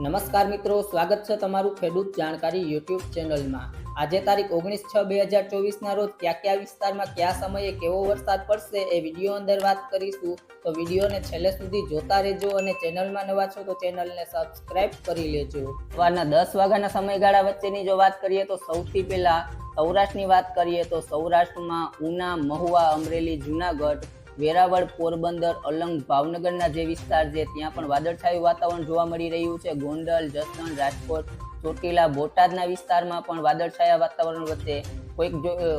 નમસ્કાર મિત્રો, સ્વાગત છે તમારું ખેડૂત જાણકારી યુટ્યુબ ચેનલમાં. આજે તારીખ ઓગણીસ છ બે હજાર ચોવીસના રોજ કયા કયા વિસ્તારમાં કયા સમયે કેવો વરસાદ પડશે એ વીડિયો અંદર વાત કરીશું. તો વિડીયોને છેલ્લે સુધી જોતા રહેજો અને ચેનલમાં નવા છો તો ચેનલને સબસ્ક્રાઇબ કરી લેજો. સવારના દસ વાગ્યાના સમયગાળા વચ્ચેની જો વાત કરીએ તો સૌથી પહેલાં સૌરાષ્ટ્રની વાત કરીએ તો સૌરાષ્ટ્રમાં ઉના, મહુવા, અમરેલી, જુનાગઢ વેરાવળ, પોરબંદર, અલંગ, ભાવનગરના જે વિસ્તાર છે, ત્યાં પણ વાદળછાયું વાતાવરણ જોવા મળી રહ્યું છે. ગોંડલ, જસદણ, રાજકોટ ચોટીલા, બોટાદના વિસ્તારમાં પણ વાદળછાયા વાતાવરણ વચ્ચે કોઈક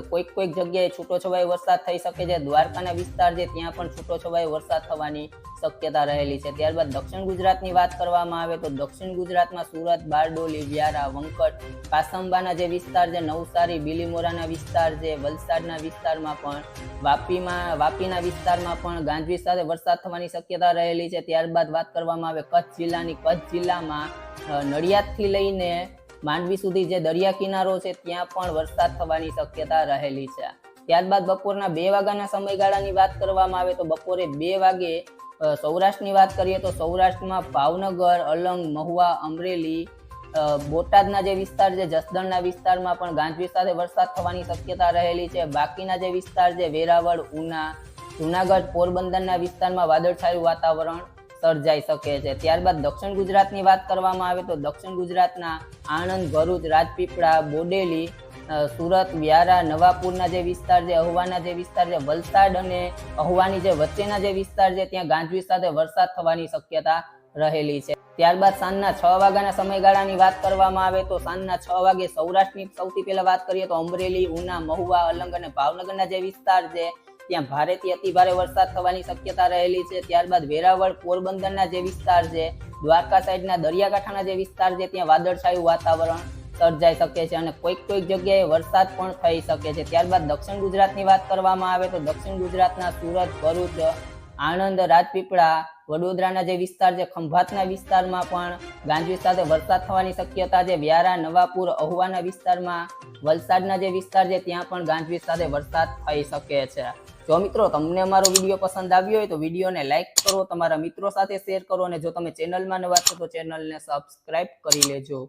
કોઈક કોઈક જગ્યાએ છૂટોછવાયો વરસાદ થઈ શકે છે. દ્વારકાના વિસ્તાર છે, ત્યાં પણ છૂટોછવાયો વરસાદ થવાની શક્યતા રહેલી છે. ત્યારબાદ દક્ષિણ ગુજરાતની વાત કરવામાં આવે તો દક્ષિણ ગુજરાતમાં સુરત, બારડોલી, વ્યારા, વંકટ, કાસંબાના જે વિસ્તાર છે, નવસારી, બિલીમોરાના વિસ્તાર છે, વલસાડના વિસ્તારમાં પણ વાપીમાં, વાપીના વિસ્તારમાં પણ ગાંજવી સાથે વરસાદ થવાની શક્યતા રહેલી છે. ત્યારબાદ વાત કરવામાં આવે કચ્છ જિલ્લાની. કચ્છ જિલ્લામાં નડિયાદથી લઈને માંડવી સુધી જે દરિયા કિનારો છે, ત્યાં પણ વરસાદ થવાની શક્યતા રહેલી છે. ત્યારબાદ બપોરના બે વાગ્યાના સમયગાળાની વાત કરવામાં આવે તો બપોરે બે વાગે સૌરાષ્ટ્રની વાત કરીએ તો સૌરાષ્ટ્રમાં ભાવનગર, અલંગ, મહુવા, અમરેલી બોટાદના જે વિસ્તાર છે, જસદણના વિસ્તારમાં પણ ગાંજવી સાથે વરસાદ થવાની શક્યતા રહેલી છે. બાકીના જે વિસ્તાર છે, વેરાવળ, ઉના, જુનાગઢ, પોરબંદરના વિસ્તારમાં વાદળછાયું વાતાવરણ સર્જાઈ શકે છે. ત્યારબાદ દક્ષિણ ગુજરાતની વાત કરવામાં આવે તો દક્ષિણ ગુજરાતના આણંદ, ભરૂચ, રાજપીપળા, બોડેલી સુરત, વ્યારા, નવાપુરના જે વિસ્તાર છે, અહવાના જે વિસ્તાર છે, વલસાડ અને અહવાની જે વચ્ચેના જે વિસ્તાર છે, ત્યાં ગાંજવીજ સાથે વરસાદ થવાની શક્યતા રહેલી છે. ત્યારબાદ સાંજના છ વાગ્યાના સમયગાળાની વાત કરવામાં આવે તો સાંજના છ વાગે સૌરાષ્ટ્રની સૌથી પહેલા વાત કરીએ તો અમરેલી, ઉના, મહુવા, અલંગ અને ભાવનગરના જે વિસ્તાર છે ત્યાં ભારેથી અતિ ભારે વરસાદ થવાની શક્યતા રહેલી છે. ત્યારબાદ વેરાવળ, પોરબંદરના જે વિસ્તાર છે, દ્વારકા સાઈડના દરિયાકાંઠાના જે વિસ્તાર છે, ત્યાં વાદળછાયું વાતાવરણ સર્જાઈ શકે છે અને કોઈક કોઈક જગ્યાએ વરસાદ પણ થઈ શકે છે. ત્યારબાદ દક્ષિણ ગુજરાતની વાત કરવામાં આવે તો દક્ષિણ ગુજરાતના સુરત, ભરૂચ આણંદ રાજપીપળા, વડોદરાના જે વિસ્તાર છે, ખંભાતના વિસ્તારમાં પણ ગાંજવી સાથે વરસાદ થવાની શક્યતા છે. વ્યારા, નવાપુર, અહવાના વિસ્તારમાં વલસાડના જે વિસ્તાર છે, ત્યાં પણ ગાંજવી સાથે વરસાદ થઈ શકે છે. જો મિત્રો તમને અમારો વીડિયો પસંદ આવ્યો હોય તો વિડીયોને લાઈક કરો, તમારા મિત્રો સાથે શેર કરો અને જો તમે ચેનલમાં નવા છો તો ચેનલને સબસ્ક્રાઇબ કરી લેજો.